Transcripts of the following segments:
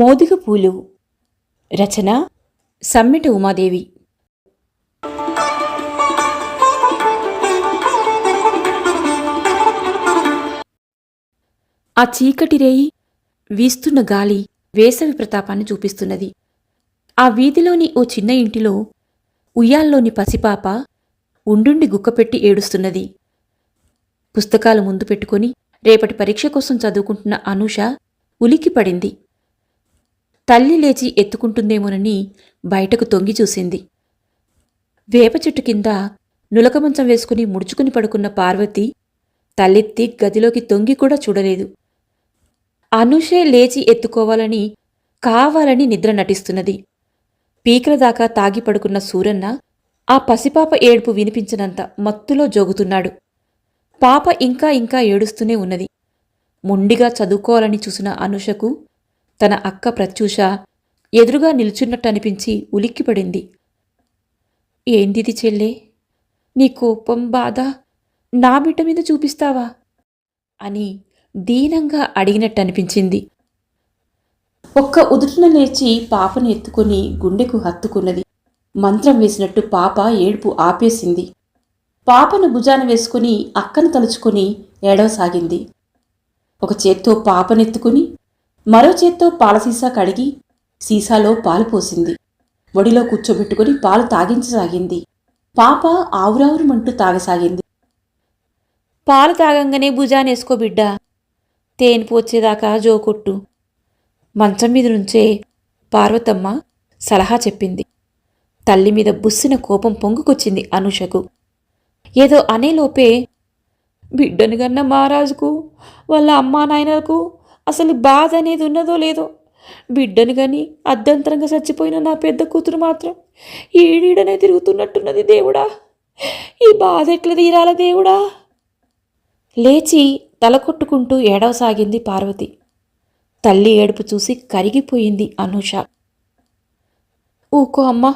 మోదుగ పూలు. రచన సమ్మెట ఉమాదేవి. ఆ చీకటి రేయి వీస్తున్న గాలి వేసవి ప్రతాపాన్ని చూపిస్తున్నది. ఆ వీధిలోని ఓ చిన్న ఇంటిలో ఉయ్యాల్లోని పసిపాప ఉండుండి గుక్కపెట్టి ఏడుస్తున్నది. పుస్తకాలు ముందు పెట్టుకొని రేపటి పరీక్ష కోసం చదువుకుంటున్న అనూష ఉలిక్కిపడింది. తల్లి లేచి ఎత్తుకుంటుందేమోనని బయటకు తొంగి చూసింది. వేప చెట్టు కింద నులకమంచం వేసుకుని ముడుచుకుని పడుకున్న పార్వతి తలెత్తి గదిలోకి తొంగి కూడా చూడలేదు. అనుషే లేచి ఎత్తుకోవాలని కావాలని నిద్ర నటిస్తున్నది. పీకల దాకా తాగి పడుకున్న సూరన్న ఆ పసిపాప ఏడుపు వినిపించినంత మత్తులో జోగుతున్నాడు. పాప ఇంకా ఇంకా ఏడుస్తూనే ఉన్నది. మొండిగా చదువుకోవాలని చూసిన అనుషకు తన అక్క ప్రత్యూష ఎదురుగా నిల్చున్నట్టు అనిపించి ఉలిక్కిపడింది. ఏందిది చెల్లే? నీ కోపం బాధ నా బిడ్డ మీద చూపిస్తావా? అని దీనంగా అడిగినట్టు అనిపించింది ఒక్క ఉదుటిన లేచి పాపను ఎత్తుకుని గుండెకు హత్తుకున్నది. మంత్రం వేసినట్టు పాప ఏడుపు ఆపేసింది. పాపను భుజాన వేసుకుని అక్కను తలుచుకుని ఏడవసాగింది. ఒక చేత్తో పాపనెత్తుకుని మరో చేత్తో పాల సీసా కడిగి సీసాలో పాలు పోసింది. ఒడిలో కూర్చోబెట్టుకుని పాలు తాగించసాగింది. పాప ఆవురావురుమంటూ తాగసాగింది. పాలు తాగంగానే భుజానేసుకో బిడ్డ. తేనె పోచేదాకా జోకొట్టు మంచం మీద నుంచే పార్వతమ్మ సలహా చెప్పింది. తల్లి మీద బుస్సిన కోపం పొంగుకొచ్చింది అనుషకు. ఏదో అనేలోపే బిడ్డను కన్న మహారాజుకు వాళ్ళ అమ్మా నాయనలకు అసలు బాధ అనేది ఉన్నదో లేదో. బిడ్డను కానీ అర్ధంతరంగా చచ్చిపోయిన నా పెద్ద కూతురు మాత్రం ఈడీడనే తిరుగుతున్నట్టున్నది దేవుడా. ఈ బాధ ఎట్లా తీరాల దేవుడా? లేచి తల కొట్టుకుంటూ ఏడవసాగింది పార్వతి. తల్లి ఏడుపు చూసి కరిగిపోయింది అనూష. ఊకో అమ్మా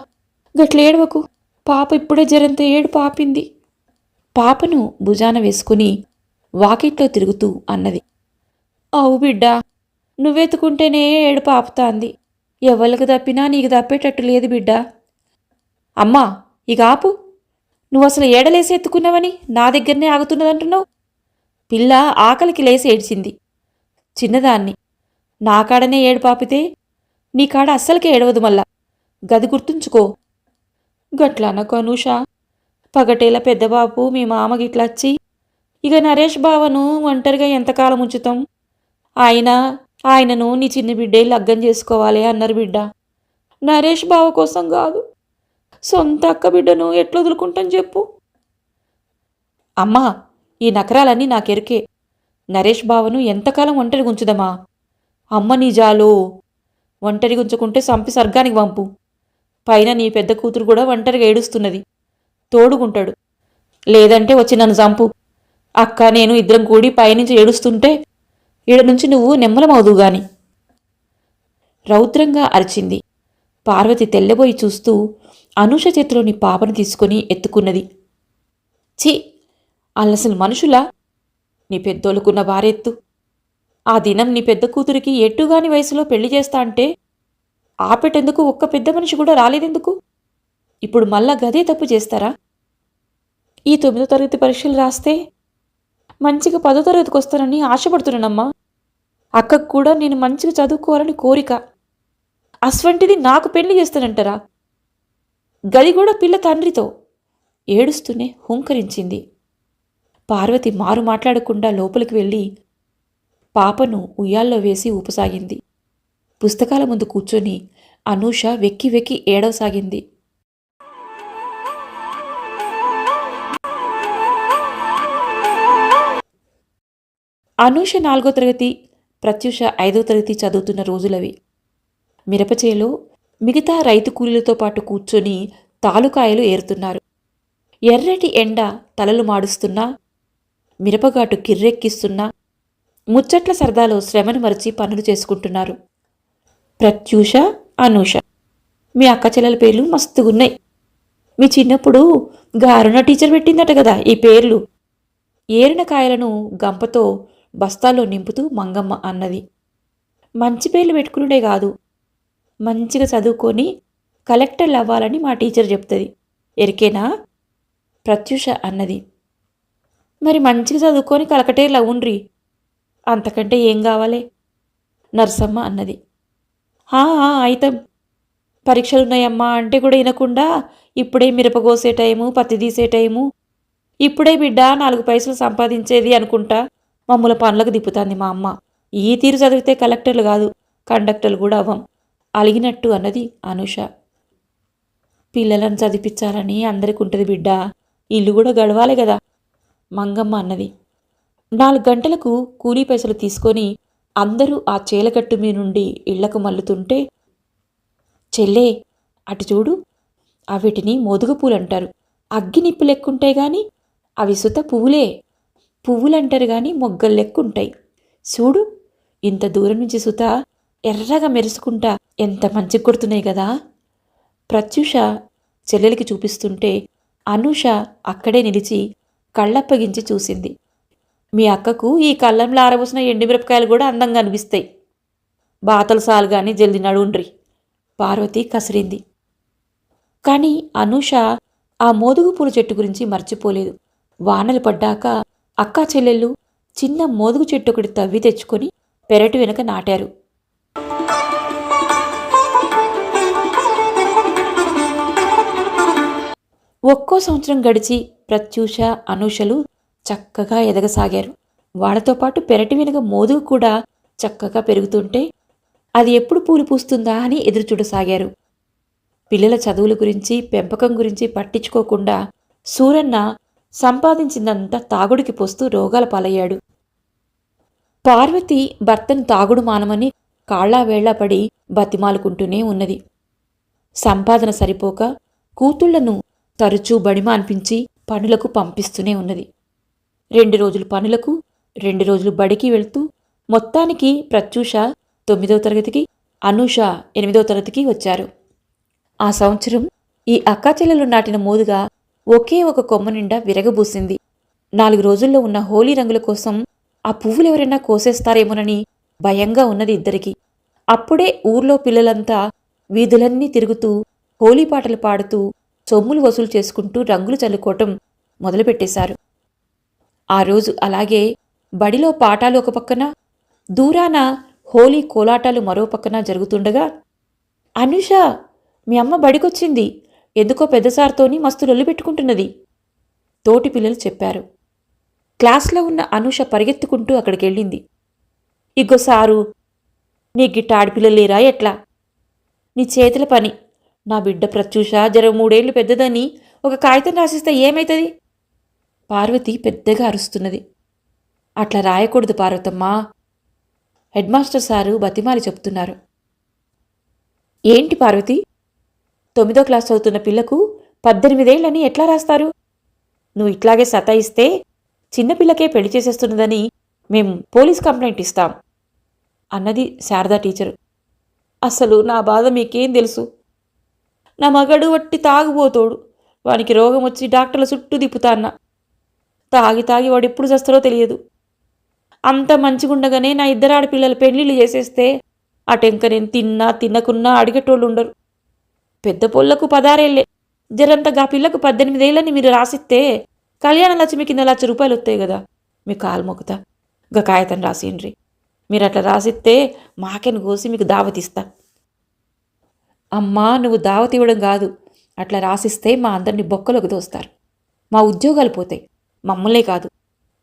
గట్ల ఏడవకు. పాప ఇప్పుడే జరంత ఏడు పాపింది పాపను భుజాన వేసుకుని వాకిట్లో తిరుగుతూ అన్నది. అవు బిడ్డా నువ్వెత్తుకుంటేనే ఏడు పాపుతాంది. ఎవరికి తప్పినా నీకు తప్పేటట్టు లేదు బిడ్డా. అమ్మా ఇక ఆపు. నువ్వు అసలు ఏడలేసి ఎత్తుకున్నావని నా దగ్గరనే ఆగుతున్నదంటున్నావు? పిల్ల ఆకలికి లేసి ఏడ్చింది. చిన్నదాన్ని. నా కాడనే ఏడు పాపితే నీ కాడ అస్సలకే ఏడవదు మళ్ళా. గది గుర్తుంచుకో. గట్లనకు అనూష పగటేల పెద్దబాబు మీ మామ గిట్లొచ్చి ఇక నరేష్ బావను ఒంటరిగా ఎంతకాలం ఉంచుతాం? ఆయన ఆయనను నీ చిన్న బిడ్డే లగ్గం చేసుకోవాలి అన్నారు బిడ్డ. నరేష్ బావ కోసం కాదు. సొంత అక్క బిడ్డను ఎట్లా వదులుకుంటాను చెప్పు. అమ్మా ఈ నకరాలన్నీ నాకెరికే నరేష్ బావను ఎంతకాలం ఒంటరి గుంచుదమ్మా అమ్మ నీ ఒంటరి గుంచుకుంటే సంపి సర్గానికి పంపు. పైన నీ పెద్ద కూతురు కూడా ఒంటరిగా ఏడుస్తున్నది. తోడుకుంటాడు లేదంటే వచ్చి నన్ను చంపు. అక్క నేను ఇద్దరం కూడి పైనుంచి ఏడుస్తుంటే ఈడ నుంచి నువ్వు నెమ్మలమవుదుగాని రౌద్రంగా అరిచింది. పార్వతి తెల్లబోయి చూస్తూ అనూష చేతిలోని పాపను తీసుకొని ఎత్తుకున్నది. ఛీ! అల్లసలు మనుషులా? నీ పెద్దోళ్ళకున్న భారెత్తు. ఆ దినం నీ పెద్ద కూతురికి ఎట్టుగాని వయసులో పెళ్ళి చేస్తా అంటే ఆపెటెందుకు ఒక్క పెద్ద మనిషి కూడా రాలేదెందుకు? ఇప్పుడు మళ్ళా గదే తప్పు చేస్తారా? ఈ తొమ్మిదో తరగతి పరీక్షలు రాస్తే మంచిగా పదో తరగతికి వస్తానని ఆశపడుతున్నానమ్మా. అక్కకు కూడా నేను మంచిగా చదువుకోవాలని కోరిక. అస్వంటిది నాకు పెళ్ళి చేస్తానంటారా. గది కూడా పిల్ల తండ్రితో ఏడుస్తూనే హుంకరించింది. పార్వతి మారు మాట్లాడకుండా లోపలికి వెళ్ళి పాపను ఉయ్యాల్లో వేసి ఊపసాగింది. పుస్తకాల ముందు కూర్చొని అనూష వెక్కి వెక్కి ఏడవసాగింది. అనూష నాలుగో తరగతి ప్రత్యూష ఐదో తరగతి చదువుతున్న రోజులవి. మిరపచేలో మిగతా రైతు కూలీలతో పాటు కూర్చొని తాలుకాయలు ఏరుతున్నారు. ఎర్రటి ఎండ తలలు మాడుస్తున్నా మిరపగాటు కిర్రెక్కిస్తున్నా ముచ్చట్ల సరదాలో శ్రమను మరచి పనులు చేసుకుంటున్నారు. ప్రత్యూష అనూష మీ అక్క చెల్లెల పేర్లు మస్తుగున్నాయి. మీ చిన్నప్పుడు గారుణ టీచర్ పెట్టిందట కదా ఈ పేర్లు. ఏరిన కాయలను గంపతో బస్తాలో నింపుతూ మంగమ్మ అన్నది. మంచి పేర్లు పెట్టుకునుడే కాదు. మంచిగా చదువుకొని కలెక్టర్లు అవ్వాలని మా టీచర్ చెప్తుంది. ఎరికేనా? ప్రత్యూష అన్నది. మరి మంచిగా చదువుకొని కలకటేర్లు అవుండ్రి అంతకంటే ఏం కావాలి? నర్సమ్మ అన్నది. అయితే పరీక్షలు ఉన్నాయమ్మా పరీక్షలున్నాయమ్మా అంటే కూడా వినకుండా ఇప్పుడే మిరప కోసే టైము పత్తి తీసే టైము ఇప్పుడే బిడ్డ నాలుగు పైసలు సంపాదించేది అనుకుంటా. మమ్మల్ని పనులకు దిప్పుతాంది మా అమ్మ. ఈ తీరు చదివితే కలెక్టర్లు కాదు కండక్టర్లు కూడా అవ్వం. అలిగినట్టు అన్నది అనుష. పిల్లలను చదివించాలని అందరికి ఉంటుంది బిడ్డ. ఇల్లు కూడా గడవాలి కదా మంగమ్మ అన్నది. నాలుగు గంటలకు కూలీ పైసలు తీసుకొని అందరూ ఆ చేలగట్టు మీ నుండి ఇళ్ళకు మల్లుతుంటే చెల్లే అటు చూడు అవిటిని మోదుగు పూలంటారు అగ్గి నిప్పు లెక్కుంటే గాని అవి సుత పువ్వులే. పువ్వులంటారు కానీ మొగ్గలు లెక్కుంటాయి. చూడు ఇంత దూరం నుంచి సుత ఎర్రగా మెరుసుకుంటా ఎంత మంచి కొడుతున్నాయి కదా ప్రత్యూష చెల్లెలికి చూపిస్తుంటే అనూష అక్కడే నిలిచి కళ్ళప్పగించి చూసింది. మీ అక్కకు ఈ కళ్ళంలో ఆరబోసిన ఎండుమిరపకాయలు కూడా అందంగా అనిపిస్తాయి. బాతలు సాలు కానీ జల్ది నడుండ్రి. పార్వతి కసిరింది. కానీ అనూష ఆ మోదుగు పూల చెట్టు గురించి మర్చిపోలేదు. వానలు పడ్డాక అక్కా చెల్లెళ్ళు చిన్న మోదుగు చెట్టు ఒకటి తవ్వి తెచ్చుకొని పెరటి వెనుక నాటారు. ఒక్కో సంవత్సరం గడిచి ప్రత్యూష అనూషలు చక్కగా ఎదగసాగారు. వాళ్ళతో పాటు పెరటి వెనుక మోదుగు కూడా చక్కగా పెరుగుతుంటే అది ఎప్పుడు పూలు పూస్తుందా అని ఎదురుచూడసాగారు పిల్లల చదువుల గురించి పెంపకం గురించి పట్టించుకోకుండా సూరన్న సంపాదించిందంతా తాగుడికి పోస్తూ రోగాల పాలయ్యాడు. పార్వతి భర్తను తాగుడు మానమని కాళ్ళావేళ్ళాపడి పడి బతిమాలుకుంటూనే ఉన్నది. సంపాదన సరిపోక కూతుళ్ళను తరచూ బడిమ అనిపించి పనులకు పంపిస్తూనే ఉన్నది. రెండు రోజులు పనులకు రెండు రోజులు బడికి వెళ్తూ మొత్తానికి ప్రత్యూష తొమ్మిదవ తరగతికి అనూష ఎనిమిదవ తరగతికి వచ్చారు. ఆ సంవత్సరం ఈ అక్కాచెల్లెలు నాటిన మోదుగా ఒకే ఒక కొమ్మ నిండా విరగబూసింది. నాలుగు రోజుల్లో ఉన్న హోలీ రంగుల కోసం ఆ పువ్వులు ఎవరైనా కోసేస్తారేమోనని భయంగా ఉన్నది ఇద్దరికి. అప్పుడే ఊర్లో పిల్లలంతా వీధులన్నీ తిరుగుతూ హోలీ పాటలు పాడుతూ సొమ్ములు వసూలు చేసుకుంటూ రంగులు చల్లుకోవటం మొదలుపెట్టేశారు. ఆ రోజు అలాగే బడిలో పాఠాలు ఒక పక్కన దూరాన హోలీ కోలాటాలు మరో పక్కన జరుగుతుండగా అనుష మీ అమ్మ బడికొచ్చింది. ఎందుకో పెద్దసార్తోని మస్తు లొల్లి పెట్టుకుంటున్నది తోటి పిల్లలు చెప్పారు. క్లాస్లో ఉన్న అనుష పరిగెత్తుకుంటూ అక్కడికెళ్ళింది. ఇగో సారు నీ గిట్ట ఆడపిల్లలు లేరా ఎట్లా? నీ చేతుల పని. నా బిడ్డ ప్రత్యూష జర మూడేళ్ళు పెద్దదని ఒక కాగితం రాసిస్తే ఏమైతుంది? పార్వతి పెద్దగా అరుస్తున్నది. అట్లా రాయకూడదు పార్వతమ్మా హెడ్మాస్టర్ సారు బతిమాలి చెప్తున్నారు. ఏంటి పార్వతి? తొమ్మిదో క్లాస్ చదువుతున్న పిల్లకు పద్దెనిమిదేళ్ళని ఎట్లా రాస్తారు? నువ్వు ఇట్లాగే సతాయిస్తే చిన్నపిల్లకే పెళ్ళి చేసేస్తున్నదని మేం పోలీస్ కంప్లైంట్ ఇస్తాం అన్నది శారదా టీచరు. అసలు నా బాధ మీకేం తెలుసు? నా మగడు వట్టి తాగుబోతోడు. వానికి రోగం వచ్చి డాక్టర్ల చుట్టూ తిప్పుతాన్న తాగి తాగి వాడు ఎప్పుడు చస్తారో తెలియదు. అంత మంచిగుండగానే నా ఇద్దరు ఆడపిల్లల పెళ్ళిళ్ళు చేసేస్తే అటెంక నేను తిన్నా తినకున్నా అడిగేటోళ్ళు ఉండరు. పెద్ద పొల్లకు పదారేళ్ళే జరంతగా పిల్లకు పద్దెనిమిదేళ్ళని మీరు రాసిస్తే కళ్యాణ లక్ష్మి కింద లక్ష రూపాయలు వస్తాయి కదా మీ కాలు మొక్కుతా. గా కాగితం రాసిండ్రి మీరు అట్లా రాసిస్తే మాకెను కోసి మీకు దావతిస్తా. అమ్మా నువ్వు దావతి ఇవ్వడం కాదు అట్లా రాసిస్తే మా అందరిని బొక్కలోకి దోస్తారు. మా ఉద్యోగాలు పోతాయి. మమ్మల్నే కాదు.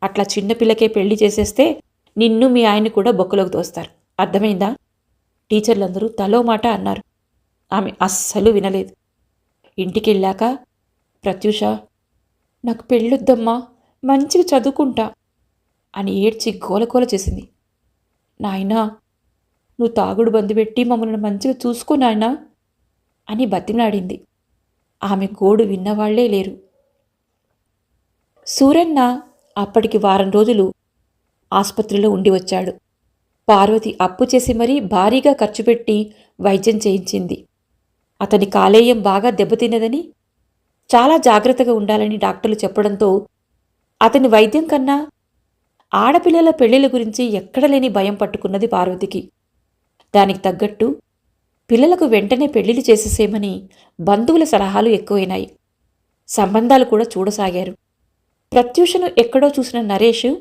అట్లా చిన్నపిల్లకే పెళ్ళి చేసేస్తే నిన్ను మీ ఆయన్ని కూడా బొక్కలోకి దోస్తారు. అర్థమైందా? టీచర్లందరూ తలో మాట అన్నారు. ఆమె అస్సలు వినలేదు. ఇంటికెళ్ళాక ప్రత్యూష నాకు పెళ్ళొద్దమ్మా మంచిగా చదువుకుంటా అని ఏడ్చి గోలగోల చేసింది. నాయనా నువ్వు తాగుడు బందు పెట్టి మమ్మల్ని మంచిగా చూసుకో నాయనా అని బతిమలాడింది. ఆమె గోడు విన్నవాళ్ళే లేరు. సూరన్న అప్పటికి వారం రోజులు ఆసుపత్రిలో ఉండి వచ్చాడు. పార్వతి అప్పు చేసి మరీ భారీగా ఖర్చు పెట్టి వైద్యం చేయించింది. అతని కాలేయం బాగా దెబ్బతిన్నదని చాలా జాగ్రత్తగా ఉండాలని డాక్టర్లు చెప్పడంతో అతని వైద్యం కన్నా ఆడపిల్లల పెళ్ళిల గురించి ఎక్కడలేని భయం పట్టుకున్నది పార్వతికి. దానికి తగ్గట్టు పిల్లలకు వెంటనే పెళ్ళిళ్ళు చేసేసేమని బంధువుల సలహాలు ఎక్కువైనాయి. సంబంధాలు కూడా చూడసాగారు. ప్రత్యూషను ఎక్కడో చూసిన నరేష్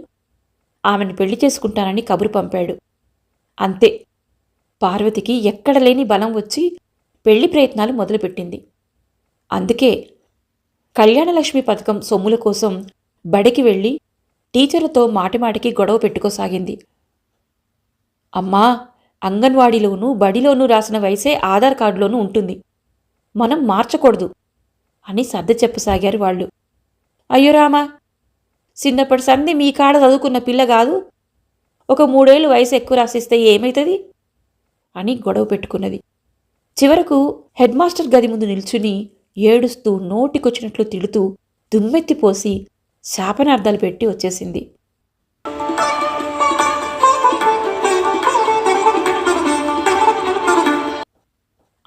ఆమెను పెళ్ళి చేసుకుంటానని కబురు పంపాడు. అంతే పార్వతికి ఎక్కడ లేని బలం వచ్చి పెళ్ళి ప్రయత్నాలు మొదలుపెట్టింది. అందుకే కళ్యాణలక్ష్మి పథకం సొమ్ముల కోసం బడికి వెళ్ళి టీచర్లతో మాటిమాటికి గొడవ పెట్టుకోసాగింది. అమ్మా అంగన్వాడీలోనూ బడిలోనూ రాసిన వయసే ఆధార్ కార్డులోనూ ఉంటుంది. మనం మార్చకూడదు అని సర్ది చెప్పసాగారు వాళ్ళు. అయ్యో రామా చిన్నప్పటి సంధి మీ కాడ చదువుకున్న పిల్ల కాదు. ఒక మూడేళ్ళు వయసు ఎక్కువ రాసిస్తే ఏమవుతుంది అని గొడవ పెట్టుకున్నది. చివరకు హెడ్ మాస్టర్ గది ముందు నిల్చుని ఏడుస్తూ నోటికొచ్చినట్లు తిడుతూ దుమ్మెత్తిపోసి శాపనార్థాలు పెట్టి వచ్చేసింది.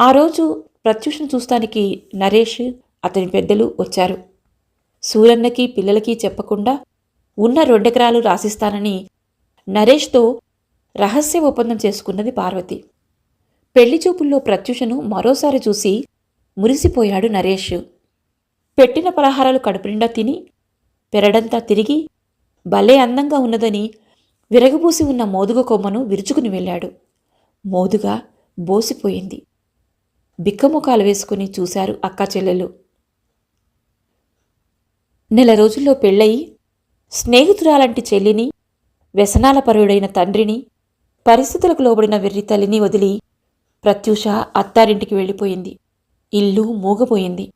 ఆ రోజు ప్రత్యూషను చూస్తానికి నరేష్ అతని పెద్దలు వచ్చారు. సూరన్నకి పిల్లలకి చెప్పకుండా ఉన్న రెండెకరాలు రాసిస్తానని నరేష్తో రహస్య ఒప్పందం చేసుకున్నది పార్వతి. పెళ్ళి చూపుల్లో ప్రత్యూషను మరోసారి చూసి మురిసిపోయాడు నరేష్. పెట్టిన పలహారాలు కడుపునిండా తిని పెరడంతా తిరిగి భలే అందంగా ఉన్నదని విరగబూసి ఉన్న మోదుగ కొమ్మను విరుచుకుని వెళ్ళాడు. మోదుగా బోసిపోయింది. బిక్కముఖాలు వేసుకుని చూశారు అక్కా చెల్లెలు. నెల రోజుల్లో పెళ్ళయి స్నేహితురాలంటి చెల్లిని వ్యసనాల పరుడైన తండ్రిని పరిస్థితులకు లోబడిన వెర్రి తల్లిని వదిలి ప్రత్యూష అత్తారింటికి వెళ్ళిపోయింది. ఇల్లు మూగపోయింది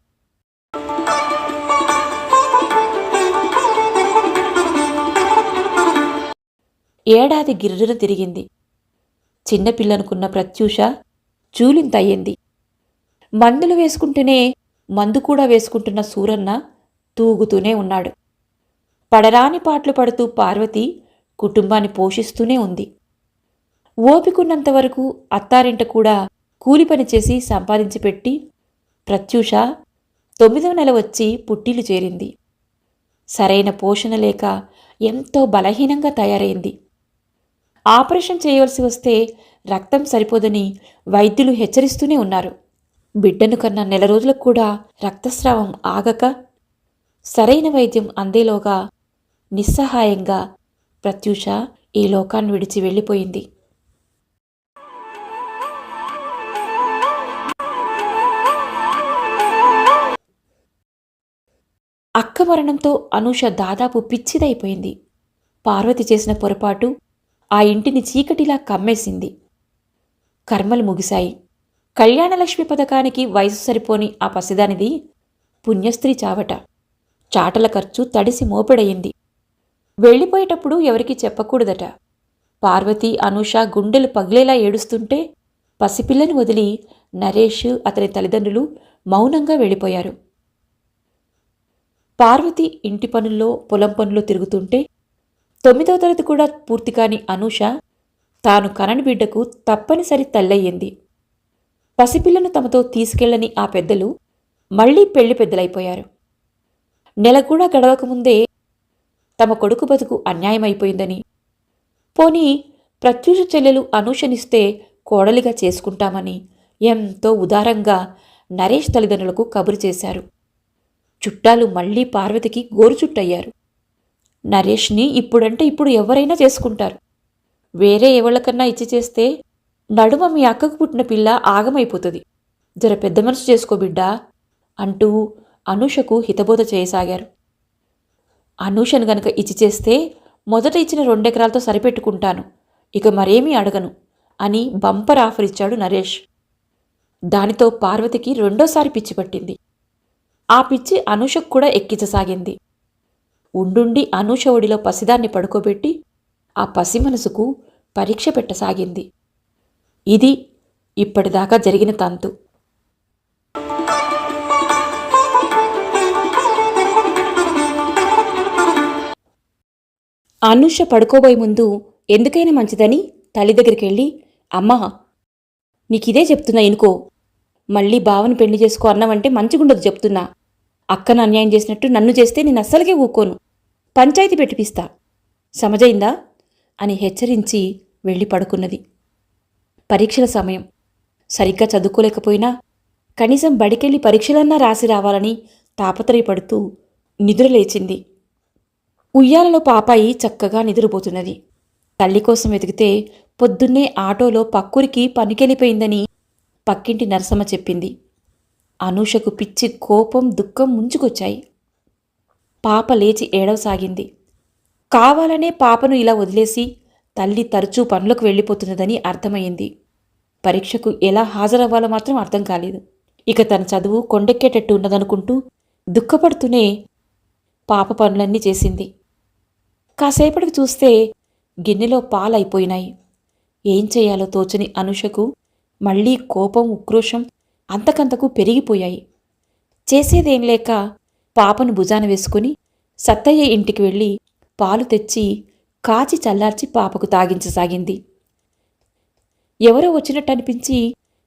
ఏడాది గిర్రున తిరిగింది. చిన్నపిల్లనుకున్న ప్రత్యూష చూలింతయ్యింది మందులు వేసుకుంటూనే మందు కూడా వేసుకుంటున్న సూరన్న తూగుతూనే ఉన్నాడు. పడరాని పాటలు పడుతూ పార్వతి కుటుంబాన్ని పోషిస్తూనే ఉంది. ఓపికున్నంతవరకు అత్తారింట కూడా కూలి పని చేసి సంపాదించి పెట్టి ప్రత్యూష తొమ్మిదవ నెల వచ్చి పుట్టిల్లు చేరింది. సరైన పోషణ లేక ఎంతో బలహీనంగా తయారైంది. ఆపరేషన్ చేయవలసి వస్తే రక్తం సరిపోదని వైద్యులు హెచ్చరిస్తూనే ఉన్నారు. బిడ్డను కన్నా నెల రోజులకు కూడా రక్తస్రావం ఆగక సరైన వైద్యం అందేలోగా నిస్సహాయంగా ప్రత్యూష ఈ లోకాన్ని విడిచి వెళ్ళిపోయింది. అక్క మరణంతో అనూష దాదాపు పిచ్చిదైపోయింది. పార్వతి చేసిన పొరపాటు ఆ ఇంటిని చీకటిలా కమ్మేసింది. కర్మలు ముగిశాయి. కళ్యాణలక్ష్మి పథకానికి వయసు సరిపోని ఆ పసిదానిది పుణ్యస్త్రీ చావట. చాటల ఖర్చు తడిసి మోపెడయింది. వెళ్ళిపోయేటప్పుడు ఎవరికీ చెప్పకూడదట. పార్వతి అనూష గుండెలు పగిలేలా ఏడుస్తుంటే పసిపిల్లని వదిలి నరేష్ అతని తల్లిదండ్రులు మౌనంగా వెళ్ళిపోయారు. పార్వతి ఇంటి పనుల్లో పొలం పనుల్లో తిరుగుతుంటే తొమ్మిదవ తరగతి కూడా పూర్తి కాని అనూష తాను కనని బిడ్డకు తప్పనిసరి తల్లయ్యింది. పసిపిల్లను తమతో తీసుకెళ్ళని ఆ పెద్దలు మళ్ళీ పెళ్ళి పెద్దలైపోయారు. నెల కూడా గడవకముందే తమ కొడుకు బతుకు అన్యాయమైపోయిందని. పోనీ ప్రత్యూష చెల్లెలు అనూషనిస్తే కోడలిగా చేసుకుంటామని ఎంతో ఉదారంగా నరేష్ తల్లిదండ్రులకు కబురు చేశారు. చుట్టాలు మళ్ళీ పార్వతికి గోరుచుట్టయ్యారు. నరేష్ని ఇప్పుడంటే ఇప్పుడు ఎవరైనా చేసుకుంటారు. వేరే ఎవళ్ళకన్నా ఇచ్చి చేస్తే నడుమ మీ అక్కకు పుట్టిన పిల్ల ఆగమైపోతుంది. జర పెద్ద మనసు చేసుకో బిడ్డా అంటూ అనూషకు హితబోధ చేయసాగారు. అనూషను గనక ఇచ్చి చేస్తే మొదట ఇచ్చిన రెండెకరాలతో సరిపెట్టుకుంటాను. ఇక మరేమీ అడగను అని బంపర్ ఆఫర్ ఇచ్చాడు నరేష్. దానితో పార్వతికి రెండోసారి పిచ్చి పట్టింది. ఆ పిచ్చి అనూషకు కూడా ఎక్కించసాగింది. ఉండుండి అనూష ఒడిలో పసిదాన్ని పడుకోబెట్టి ఆ పసి మనసుకు పరీక్ష పెట్టసాగింది. ఇది ఇప్పటిదాకా జరిగిన తంతు. అనుష పడుకోబోయే ముందు ఎందుకైనా మంచిదని తల్లి దగ్గరికి వెళ్ళి అమ్మా నీకిదే చెప్తున్నా ఇనుకో. మళ్ళీ బావని పెళ్ళి చేసుకో అన్నావంటే మంచిగుండదు చెప్తున్నా. అక్కను అన్యాయం చేసినట్టు నన్ను చేస్తే నేను అస్సలకే ఊకోను. పంచాయతీ పెట్టిపిస్తా. సమజైందా అని హెచ్చరించి వెళ్ళి పడుకున్నది. పరీక్షల సమయం. సరిగ్గా చదువుకోలేకపోయినా కనీసం బడికెళ్ళి పరీక్షలన్నా రాసి రావాలని తాపత్రయపడుతూ నిద్రలేచింది. ఉయ్యాలలో పాపాయి చక్కగా నిద్రపోతున్నది. తల్లి కోసం వెతికితే పొద్దున్నే ఆటోలో పక్కూరికి పనికెళ్ళిపోయిందని పక్కింటి నరసమ్మ చెప్పింది. అనూషకు పిచ్చి కోపం దుఃఖం ముంచుకొచ్చాయి. పాప లేచి ఏడవసాగింది. కావాలనే పాపను ఇలా వదిలేసి తల్లి తరచూ పనులకు వెళ్ళిపోతున్నదని అర్థమైంది పరీక్షకు ఎలా హాజరవ్వాలో మాత్రం అర్థం కాలేదు. ఇక తన చదువు కొండెక్కేటట్టు ఉన్నదనుకుంటూ దుఃఖపడుతూనే పాప పనులన్నీ చేసింది. కాసేపటికి చూస్తే గిన్నెలో పాలైపోయినాయి. ఏం చేయాలో తోచని అనుషకు మళ్ళీ కోపం ఉక్రోషం అంతకంతకు పెరిగిపోయాయి. చేసేదేం లేక పాపను భుజాన వేసుకుని సత్తయ్య ఇంటికి వెళ్ళి పాలు తెచ్చి కాచి చల్లార్చి పాపకు తాగించసాగింది. ఎవరో వచ్చినట్టు అనిపించి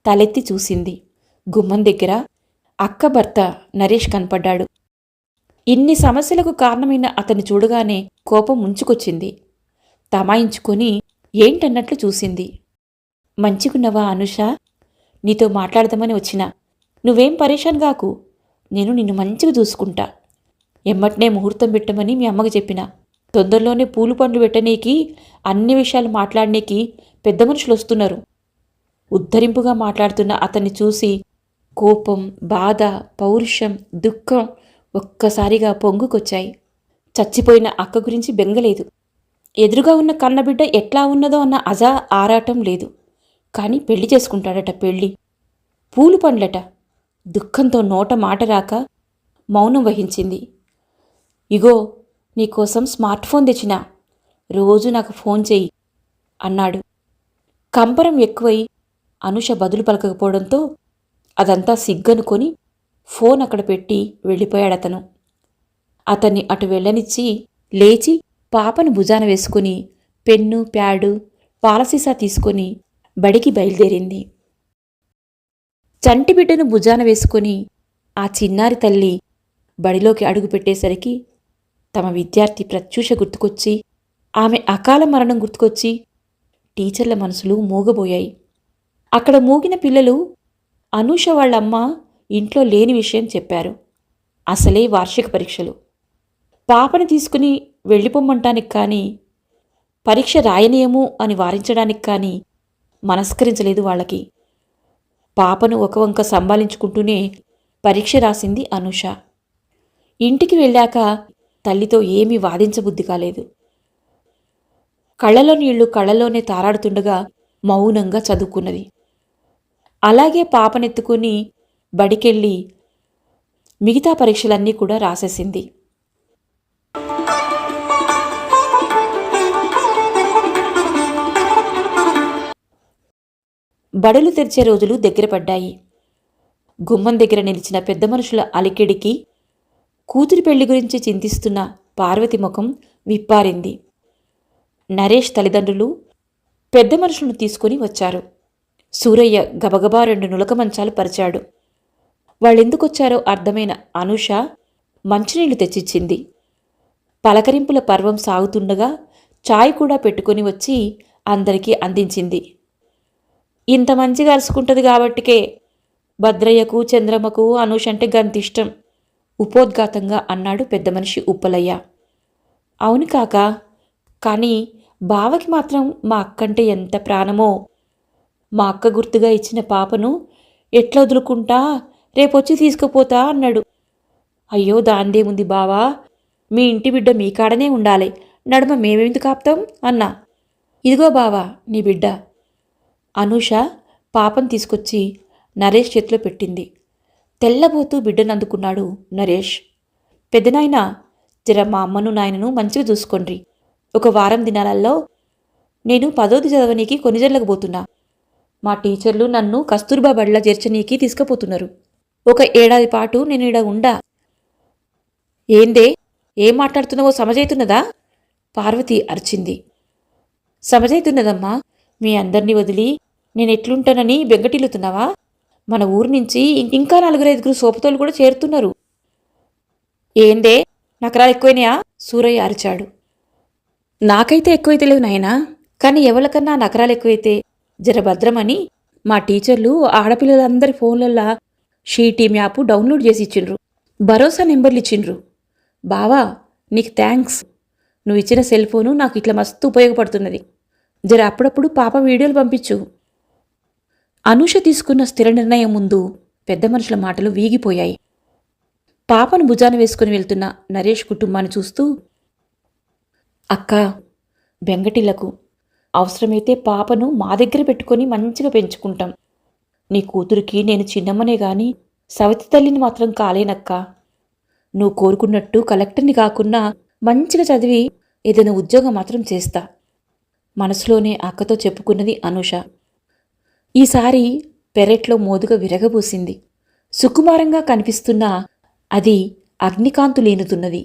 తలెత్తి చూసింది. గుమ్మం దగ్గర అక్క భర్త నరేష్ కనపడ్డాడు. ఇన్ని సమస్యలకు కారణమైన అతన్ని చూడగానే కోపం ముంచుకొచ్చింది. తమాయించుకొని ఏంటన్నట్లు చూసింది. మంచిగున్నవా అనుష? నీతో మాట్లాడదామని వచ్చినా. నువ్వేం పరేషాన్ గాకు నేను నిన్ను మంచిగా చూసుకుంటా. ఎమ్మటనే ముహూర్తం పెట్టమని మీ అమ్మకి చెప్పిన. తొందరలోనే పూలు పండ్లు పెట్టనీకి అన్ని విషయాలు మాట్లాడనీకి పెద్ద మనుషులు వస్తున్నారు. ఉద్ధరింపుగా మాట్లాడుతున్న అతన్ని చూసి కోపం బాధ పౌరుషం దుఃఖం ఒక్కసారిగా పొంగుకొచ్చాయి. చచ్చిపోయిన అక్క గురించి బెంగలేదు. ఎదురుగా ఉన్న కన్నబిడ్డ ఎట్లా ఉన్నదో అన్న అజా ఆరాటం లేదు. కానీ పెళ్ళి చేసుకుంటాడట పెళ్ళి. పూలు పండ్లట. దుఃఖంతో నోట మాట రాక మౌనం వహించింది. ఇగో నీకోసం స్మార్ట్ ఫోన్ తెచ్చినా. రోజు నాకు ఫోన్ చెయ్యి అన్నాడు. కంపరం ఎక్కువై అనుష బదులు పలకకపోవడంతో అదంతా సిగ్గనుకొని ఫోన్ అక్కడ పెట్టి వెళ్ళిపోయాడతను. అతన్ని అటు వెళ్ళనిచ్చి లేచి పాపను భుజాన వేసుకుని పెన్ను ప్యాడు పాలసీసా తీసుకొని బడికి బయలుదేరింది. చంటి బిడ్డను భుజాన వేసుకొని ఆ చిన్నారి తల్లి బడిలోకి అడుగుపెట్టేసరికి తమ విద్యార్థి ప్రత్యూష గుర్తుకొచ్చి ఆమె అకాల మరణం గుర్తుకొచ్చి టీచర్ల మనసులు మూగబోయాయి. అక్కడ మూగిన పిల్లలు అనూష వాళ్ళమ్మ ఇంట్లో లేని విషయం చెప్పారు. అసలే వార్షిక పరీక్షలు. పాపని తీసుకుని వెళ్ళిపోమ్మంటానికి కానీ పరీక్ష రాయనీయము అని వారించడానికి కానీ మనస్కరించలేదు వాళ్ళకి. పాపను ఒక వంక సంభాలించుకుంటూనే పరీక్ష రాసింది అనూష. ఇంటికి వెళ్ళాక తల్లితో ఏమీ వాదించబుద్ధి కాలేదు. కళ్ళలో నీళ్ళు కళ్ళలోనే తారాడుతుండగా మౌనంగా చదువుకున్నది. అలాగే పాపనెత్తుకుని బడికెళ్ళి మిగతా పరీక్షలన్నీ కూడా రాసేసింది. బడులు తెరిచే రోజులు దగ్గర పడ్డాయి. గుమ్మం దగ్గర నిలిచిన పెద్ద మనుషుల అలికిడికి కూతురి పెళ్ళి గురించి చింతిస్తున్న పార్వతి ముఖం విప్పారింది. నరేష్ తల్లిదండ్రులు పెద్ద మనుషులను తీసుకుని వచ్చారు. సూరయ్య గబగబా రెండు నులక మంచాలు పరిచాడు. వాళ్ళెందుకొచ్చారో అర్థమైన అనూష మంచినీళ్ళు తెచ్చిచ్చింది. పలకరింపుల పర్వం సాగుతుండగా చాయ్ కూడా పెట్టుకొని వచ్చి అందరికీ అందించింది. ఇంత మంచిగా అరుచుకుంటుంది కాబట్టికే భద్రయ్యకు చంద్రమ్మకు అనూష్ అంటే గంతిష్టం. ఉపోద్ఘాతంగా అన్నాడు పెద్ద మనిషి ఉప్పలయ్య. అవును కాక కానీ బావకి మాత్రం మా అక్కంటే ఎంత ప్రాణమో? మా అక్క గుర్తుగా ఇచ్చిన పాపను ఎట్లా వదులుకుంటా? రేపొచ్చి తీసుకుపోతా అన్నాడు. అయ్యో దాందేముంది బావా? మీ ఇంటి బిడ్డ మీ కాడనే ఉండాలి. నడుమ మేమెందుకు ఆపుతాం? అన్నా. ఇదిగో బావా నీ బిడ్డ. అనూష పాపం తీసుకొచ్చి నరేష్ చేతిలో పెట్టింది. తెల్లబోతూ బిడ్డను అందుకున్నాడు నరేష్. పెద్దనాయన జర మా అమ్మను నాయనను మంచిగా చూసుకోండి. ఒక వారం దినాలలో నేను పదోది చదవనీకి కొనిజర్లకు పోతున్నా. మా టీచర్లు నన్ను కస్తూర్బా బడిలా చేర్చనీకి తీసుకుపోతున్నారు. ఒక ఏడాది పాటు నేను ఇడ ఉండా. ఏందే? ఏం మాట్లాడుతున్నావో సమజైతున్నదా? పార్వతి అరిచింది. సమజైతున్నదమ్మా మీ అందరినీ వదిలి నేను ఎట్లుంటానని బెంగటిల్లుతున్నావా? మన ఊరు నుంచి ఇంకా నలుగురు ఐదుగురు సోపతోలు కూడా చేరుతున్నారు. ఏందే? నకరాలు ఎక్కువైనాయా? సూరయ్య అరిచాడు. నాకైతే ఎక్కువైతే లేవు నాయనా కానీ ఎవరికన్నా నకరాలు ఎక్కువైతే జర భద్రమని మా టీచర్లు ఆడపిల్లలందరి ఫోన్లల్లా షీటీ మ్యాప్ డౌన్లోడ్ చేసి ఇచ్చిండ్రు. భరోసా నెంబర్లు ఇచ్చిండ్రు. బావా నీకు థ్యాంక్స్. నువ్వు ఇచ్చిన సెల్ ఫోను నాకు ఇట్లా మస్తు ఉపయోగపడుతున్నది. జర అప్పుడప్పుడు పాప వీడియోలు పంపించు. అనూష తీసుకున్న స్థిర నిర్ణయం ముందు పెద్ద మనుషుల మాటలు వీగిపోయాయి. పాపను భుజాన వేసుకుని వెళ్తున్న నరేష్ కుటుంబాన్ని చూస్తూ అక్క బెంగటిలకు అవసరమైతే పాపను మా దగ్గర పెట్టుకొని మంచిగా పెంచుకుంటాం. నీ కూతురికి నేను చిన్నమ్మనే గాని సవతి తల్లిని మాత్రం కాలేనక్క. నువ్వు కోరుకున్నట్టు కలెక్టర్ని కాకున్నా మంచిగా చదివి ఏదైనా ఉద్యోగం మాత్రం చేస్తా. మనసులోనే అక్కతో చెప్పుకున్నది అనూష. ఈసారి పెరట్లో మోదుగా విరగబూసింది. సుకుమారంగా కనిపిస్తున్న అది అగ్నికాంతు లేనుతున్నది